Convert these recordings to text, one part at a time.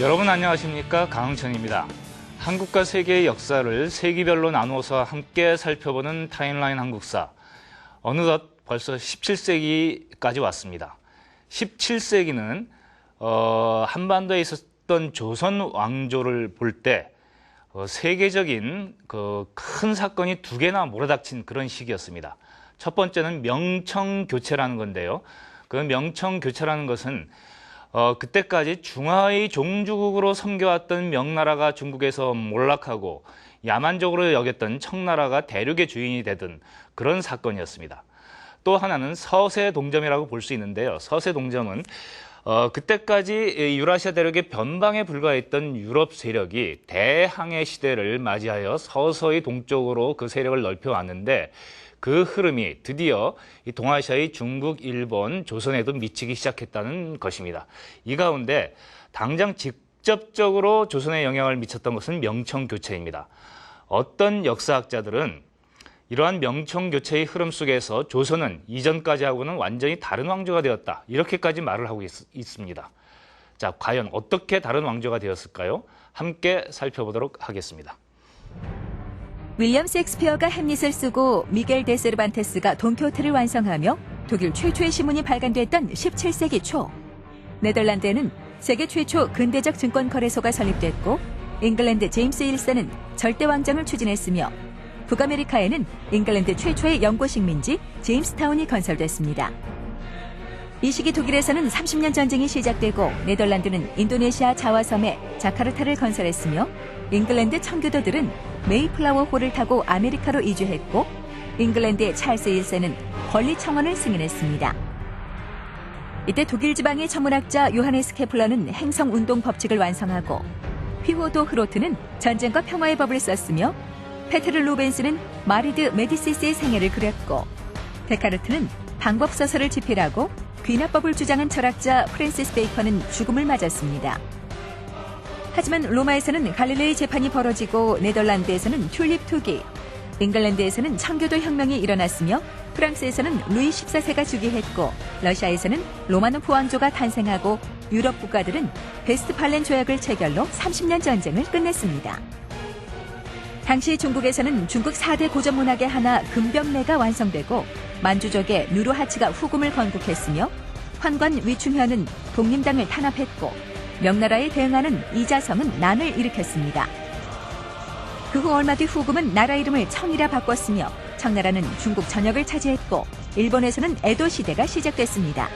여러분 안녕하십니까 강흥천입니다. 한국과 세계의 역사를 세기별로 나누어서 함께 살펴보는 타임라인 한국사. 어느덧 벌써 17세기까지 왔습니다. 17세기는 어, 한반도에 있었던 조선 왕조를 볼때 어, 세계적인 그 큰 사건이 두 개나 몰아닥친 그런 시기였습니다. 첫 번째는 명청 교체라는 건데요. 그 명청 교체라는 것은 어, 그때까지 중화의 종주국으로 섬겨왔던 명나라가 중국에서 몰락하고 야만적으로 여겼던 청나라가 대륙의 주인이 되던 그런 사건이었습니다. 또 하나는 서세 동점이라고 볼 수 있는데요. 서세 동점은 어, 그때까지 유라시아 대륙의 변방에 불과했던 유럽 세력이 대항해 시대를 맞이하여 서서히 동쪽으로 그 세력을 넓혀왔는데 그 흐름이 드디어 이 동아시아의 중국, 일본, 조선에도 미치기 시작했다는 것입니다. 이 가운데 당장 직접적으로 조선에 영향을 미쳤던 것은 명청교체입니다. 어떤 역사학자들은 이러한 명청교체의 흐름 속에서 조선은 이전까지 하고는 완전히 다른 왕조가 되었다. 이렇게까지 말을 하고 있, 있습니다. 자, 과연 어떻게 다른 왕조가 되었을까요? 함께 살펴보도록 하겠습니다. 윌리엄 섹스피어가 햄릿을 쓰고 미겔 데 세르반테스가 돈키호테를 완성하며 독일 최초의 신문이 발간됐던 17세기 초 네덜란드에는 세계 최초 근대적 증권 거래소가 설립됐고 잉글랜드 제임스 1세는 절대 왕정을 추진했으며 북아메리카에는 잉글랜드 최초의 영구 식민지 제임스타운이 건설됐습니다. 이 시기 독일에서는 30년 전쟁이 시작되고 네덜란드는 인도네시아 자와섬에 자카르타를 건설했으며 잉글랜드 청교도들은 메이플라워 호를 타고 아메리카로 이주했고 잉글랜드의 찰스 1세는 권리 청원을 승인했습니다. 이때 독일 지방의 천문학자 요하네스 케플러는 행성 운동 법칙을 완성하고 휘호도 흐로트는 전쟁과 평화의 법을 썼으며 페테르 로벤스는 마리드 메디시스의 생애를 그렸고 데카르트는 방법 서설을 집필하고 귀납법을 주장한 철학자 프랜시스 베이컨은 죽음을 맞았습니다. 하지만 로마에서는 갈릴레이 재판이 벌어지고 네덜란드에서는 튤립 투기, 잉글랜드에서는 청교도 혁명이 일어났으며 프랑스에서는 루이 14세가 즉위했고 러시아에서는 로마노프 왕조가 탄생하고 유럽 국가들은 베스트팔렌 조약을 체결로 30년 전쟁을 끝냈습니다. 당시 중국에서는 중국 4대 고전 문학의 하나 금병래가 완성되고 만주족의 누르하치가 후금을 건국했으며 환관 위충현은 독림당을 탄압했고 명나라에 대응하는 이자성은 난을 일으켰습니다. 그 후 얼마 뒤 후금은 나라 이름을 청이라 바꿨으며 청나라는 중국 전역을 차지했고 일본에서는 에도 시대가 시작됐습니다.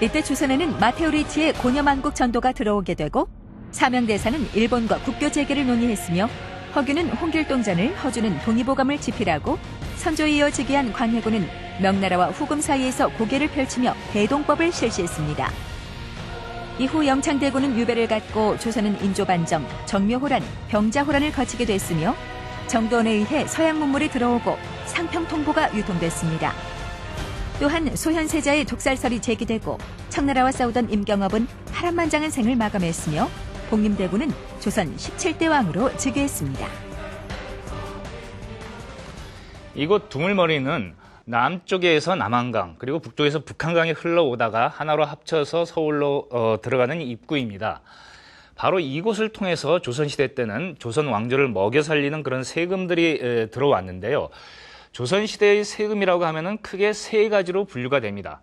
이때 조선에는 마테오 리치의 고녀만국 전도가 들어오게 되고 사명대사는 일본과 국교 재개를 논의했으며 허균은 홍길동전을 허주는 동의보감을 집필하고 선조에 이어 즉위한 광해군은 명나라와 후금 사이에서 고개를 펼치며 대동법을 실시했습니다. 이후 영창대군은 유배를 갖고 조선은 인조반정, 정묘호란, 병자호란을 거치게 됐으며 정도원에 의해 서양 문물이 들어오고 상평통보가 유통됐습니다. 또한 소현세자의 독살설이 제기되고 청나라와 싸우던 임경업은 파란만장한 생을 마감했으며 복림대군은 조선 17대 왕으로 즉위했습니다. 이곳 두물머리는 남쪽에서 남한강 그리고 북쪽에서 북한강이 흘러오다가 하나로 합쳐서 서울로 어, 들어가는 입구입니다. 바로 이곳을 통해서 조선시대 때는 조선 왕조를 먹여 살리는 그런 세금들이 에, 들어왔는데요. 조선시대의 세금이라고 하면은 크게 세 가지로 분류가 됩니다.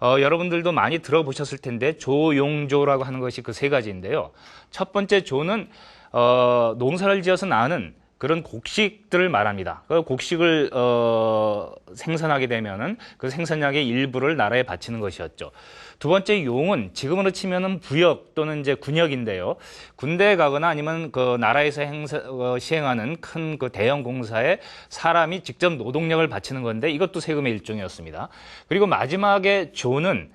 어, 여러분들도 많이 들어보셨을 텐데 조용조라고 하는 것이 그 세 가지인데요. 첫 번째 조는 어, 농사를 지어서 나는 그런 곡식들을 말합니다. 그 곡식을 어, 생산하게 되면은 그 생산량의 일부를 나라에 바치는 것이었죠. 두 번째 용은 지금으로 치면은 부역 또는 이제 군역인데요. 군대에 가거나 아니면 그 나라에서 행사, 어, 시행하는 큰 그 대형 공사에 사람이 직접 노동력을 바치는 건데 이것도 세금의 일종이었습니다. 그리고 마지막에 조는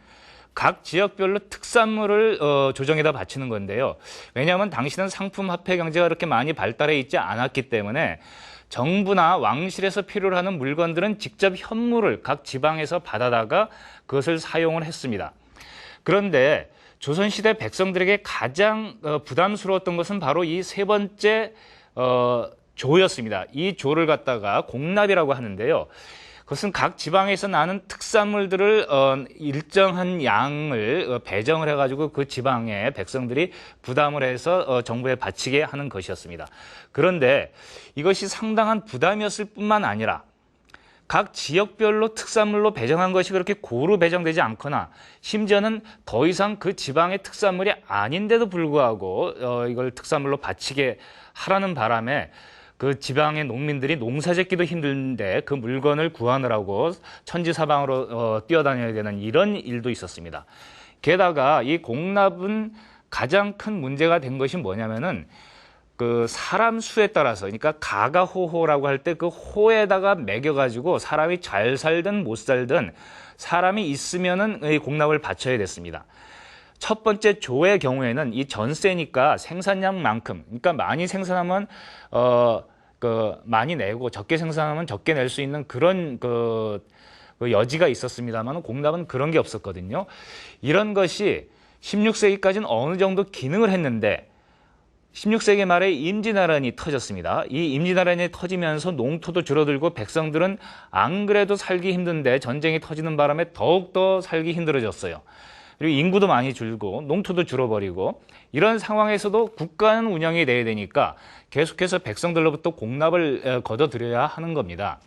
각 지역별로 특산물을 어, 조정에다 바치는 건데요. 왜냐하면 당시는 상품 화폐 경제가 그렇게 많이 발달해 있지 않았기 때문에 정부나 왕실에서 필요로 하는 물건들은 직접 현물을 각 지방에서 받아다가 그것을 사용을 했습니다. 그런데 조선시대 백성들에게 가장 어, 부담스러웠던 것은 바로 이 세 번째 어, 조였습니다. 이 조를 갖다가 공납이라고 하는데요. 그것은 각 지방에서 나는 특산물들을 어, 일정한 양을 어, 배정을 해가지고 그 지방의 백성들이 부담을 해서 어, 정부에 바치게 하는 것이었습니다. 그런데 이것이 상당한 부담이었을 뿐만 아니라 각 지역별로 특산물로 배정한 것이 그렇게 고루 배정되지 않거나 심지어는 더 이상 그 지방의 특산물이 아닌데도 불구하고 어, 이걸 특산물로 바치게 하라는 바람에 그 지방의 농민들이 농사 짓기도 힘든데 그 물건을 구하느라고 천지사방으로 어, 뛰어다녀야 되는 이런 일도 있었습니다. 게다가 이 공납은 가장 큰 문제가 된 것이 뭐냐면은 그 사람 수에 따라서 그러니까 가가호호라고 할 때 그 호에다가 매겨 가지고 사람이 잘 살든 못 살든 사람이 있으면은 이 공납을 바쳐야 됐습니다. 첫 번째 조의 경우에는 이 전세니까 생산량만큼 그러니까 많이 생산하면 어 그 많이 내고 적게 생산하면 적게 낼 수 있는 그런 그, 그 여지가 있었습니다만 공납은 그런 게 없었거든요. 이런 것이 16세기까지는 어느 정도 기능을 했는데 16세기 말에 임진왜란이 터졌습니다. 이 임진왜란이 터지면서 농토도 줄어들고 백성들은 안 그래도 살기 힘든데 전쟁이 터지는 바람에 더욱더 살기 힘들어졌어요. 그리고 인구도 많이 줄고 농토도 줄어버리고 이런 상황에서도 국가는 운영이 돼야 되니까 계속해서 백성들로부터 공납을 에, 걷어들여야 하는 겁니다.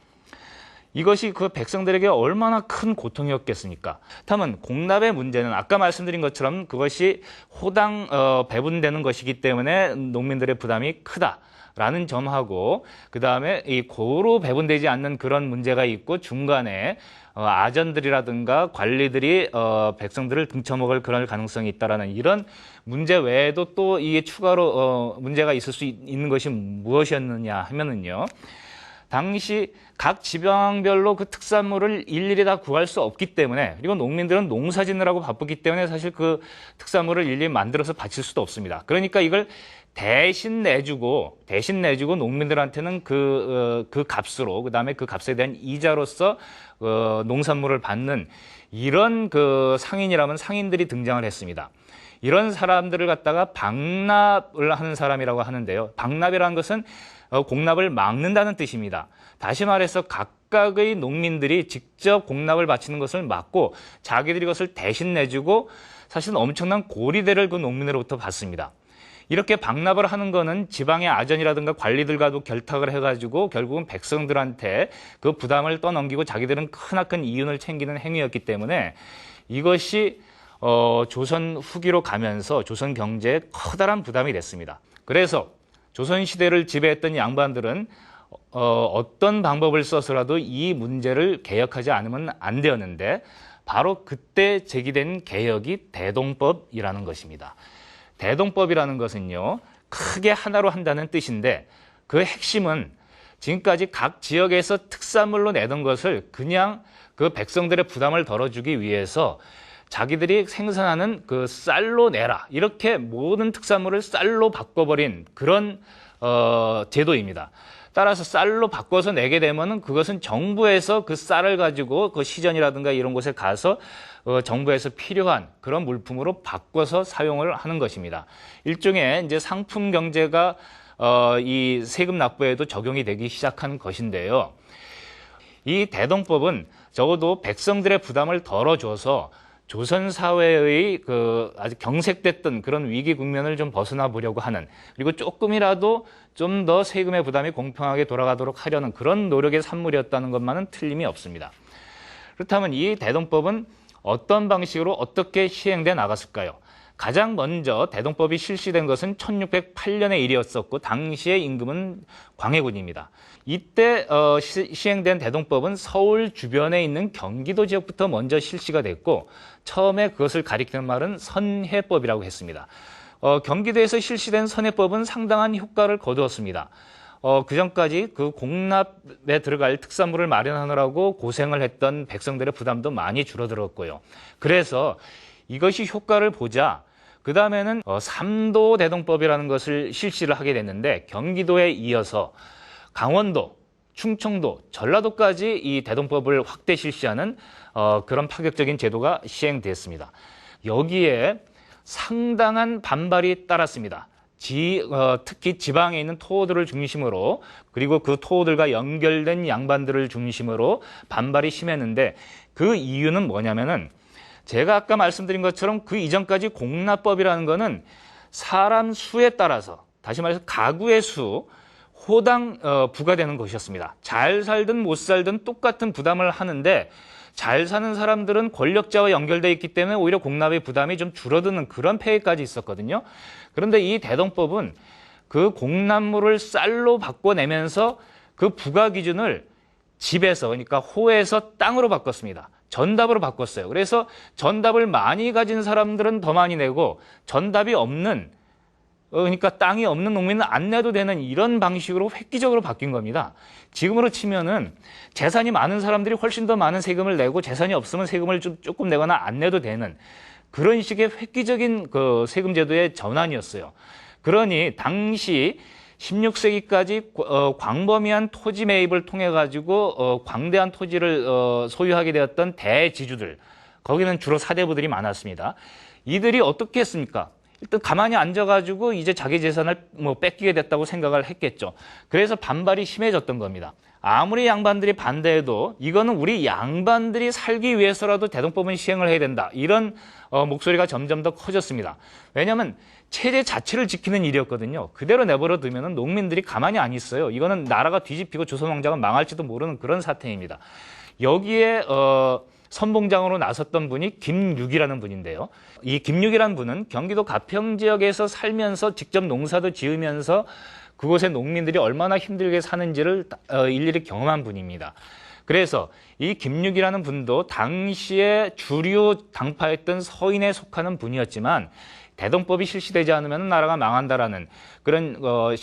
이것이 그 백성들에게 얼마나 큰 고통이었겠습니까? 다만 공납의 문제는 아까 말씀드린 것처럼 그것이 호당 어, 배분되는 것이기 때문에 농민들의 부담이 크다 라는 점하고 그 다음에 이 고루 배분되지 않는 그런 문제가 있고 중간에 어, 아전들이라든가 관리들이 어, 백성들을 등쳐먹을 그런 가능성이 있다라는 이런 문제 외에도 또 이게 추가로 어, 문제가 있을 수 있- 있는 것이 무엇이었느냐 하면은요. 당시 각 지방별로 그 특산물을 일일이 다 구할 수 없기 때문에 그리고 농민들은 농사 짓느라고 바쁘기 때문에 사실 그 특산물을 일일이 만들어서 바칠 수도 없습니다. 그러니까 이걸 대신 내주고 대신 내주고 농민들한테는 그, 어, 그 값으로 그다음에 그 값에 대한 이자로서 어, 농산물을 받는 이런 그 상인이라면 상인들이 등장을 했습니다. 이런 사람들을 갖다가 방납을 하는 사람이라고 하는데요. 방납이라는 것은 어, 공납을 막는다는 뜻입니다. 다시 말해서 각각의 농민들이 직접 공납을 바치는 것을 막고 자기들이 그것을 대신 내주고 사실은 엄청난 고리대를 그 농민으로부터 받습니다. 이렇게 방납을 하는 거는 지방의 아전이라든가 관리들과도 결탁을 해가지고 결국은 백성들한테 그 부담을 떠넘기고 자기들은 크나큰 이윤을 챙기는 행위였기 때문에 이것이 어, 조선 후기로 가면서 조선 경제에 커다란 부담이 됐습니다. 그래서 조선 시대를 지배했던 양반들은 어, 어떤 방법을 써서라도 이 문제를 개혁하지 않으면 안 되었는데 바로 그때 제기된 개혁이 대동법이라는 것입니다. 대동법이라는 것은요, 크게 하나로 한다는 뜻인데 그 핵심은 지금까지 각 지역에서 특산물로 내던 것을 그냥 그 백성들의 부담을 덜어주기 위해서 자기들이 생산하는 그 쌀로 내라 이렇게 모든 특산물을 쌀로 바꿔버린 그런 어, 제도입니다. 따라서 쌀로 바꿔서 내게 되면은 그것은 정부에서 그 쌀을 가지고 그 시전이라든가 이런 곳에 가서 어, 정부에서 필요한 그런 물품으로 바꿔서 사용을 하는 것입니다. 일종의 이제 상품 경제가 어, 이 세금 납부에도 적용이 되기 시작한 것인데요. 이 대동법은 적어도 백성들의 부담을 덜어줘서 조선 사회의 그 아주 경색됐던 그런 위기 국면을 좀 벗어나 보려고 하는 그리고 조금이라도 좀 더 세금의 부담이 공평하게 돌아가도록 하려는 그런 노력의 산물이었다는 것만은 틀림이 없습니다. 그렇다면 이 대동법은 어떤 방식으로 어떻게 시행돼 나갔을까요? 가장 먼저 대동법이 실시된 것은 1608년의 일이었었고 당시의 임금은 광해군입니다. 이때 어, 시, 시행된 대동법은 서울 주변에 있는 경기도 지역부터 먼저 실시가 됐고 처음에 그것을 가리키는 말은 선해법이라고 했습니다. 어, 경기도에서 실시된 선해법은 상당한 효과를 거두었습니다. 어, 그 전까지 그 공납에 들어갈 특산물을 마련하느라고 고생을 했던 백성들의 부담도 많이 줄어들었고요. 그래서 이것이 효과를 보자 그 다음에는 어, 삼도 대동법이라는 것을 실시를 하게 됐는데 경기도에 이어서 강원도, 충청도, 전라도까지 이 대동법을 확대 실시하는 어, 그런 파격적인 제도가 시행됐습니다. 여기에 상당한 반발이 따랐습니다. 지, 어, 특히 지방에 있는 토호들을 중심으로 그리고 그 토호들과 연결된 양반들을 중심으로 반발이 심했는데 그 이유는 뭐냐면은 제가 아까 말씀드린 것처럼 그 이전까지 공납법이라는 거는 사람 수에 따라서 다시 말해서 가구의 수 호당 어, 부과되는 것이었습니다. 잘 살든 못 살든 똑같은 부담을 하는데 잘 사는 사람들은 권력자와 연결돼 있기 때문에 오히려 공납의 부담이 좀 줄어드는 그런 폐해까지 있었거든요. 그런데 이 대동법은 그 공납물을 쌀로 바꿔내면서 그 부과 기준을 집에서 그러니까 호에서 땅으로 바꿨습니다. 전답으로 바꿨어요. 그래서 전답을 많이 가진 사람들은 더 많이 내고 전답이 없는 어, 그러니까 땅이 없는 농민은 안 내도 되는 이런 방식으로 획기적으로 바뀐 겁니다. 지금으로 치면은 재산이 많은 사람들이 훨씬 더 많은 세금을 내고 재산이 없으면 세금을 좀 조금 내거나 안 내도 되는 그런 식의 획기적인 그 세금 제도의 전환이었어요. 그러니 당시 16세기까지 어, 광범위한 토지 매입을 통해 가지고 어, 광대한 토지를 어, 소유하게 되었던 대지주들 거기는 주로 사대부들이 많았습니다. 이들이 어떻게 했습니까? 일단 가만히 앉아가지고 이제 자기 재산을 뭐 뺏기게 됐다고 생각을 했겠죠. 그래서 반발이 심해졌던 겁니다. 아무리 양반들이 반대해도 이거는 우리 양반들이 살기 위해서라도 대동법은 시행을 해야 된다. 이런 어, 목소리가 점점 더 커졌습니다. 왜냐하면 체제 자체를 지키는 일이었거든요. 그대로 내버려 두면 농민들이 가만히 안 있어요. 이거는 나라가 뒤집히고 조선 왕자가 망할지도 모르는 그런 사태입니다. 여기에 어, 선봉장으로 나섰던 분이 김육이라는 분인데요. 이 김육이라는 분은 경기도 가평 지역에서 살면서 직접 농사도 지으면서 그곳의 농민들이 얼마나 힘들게 사는지를 어, 일일이 경험한 분입니다. 그래서 이 김육이라는 분도 당시에 주류 당파였던 서인에 속하는 분이었지만 대동법이 실시되지 않으면 나라가 망한다라는 그런 어,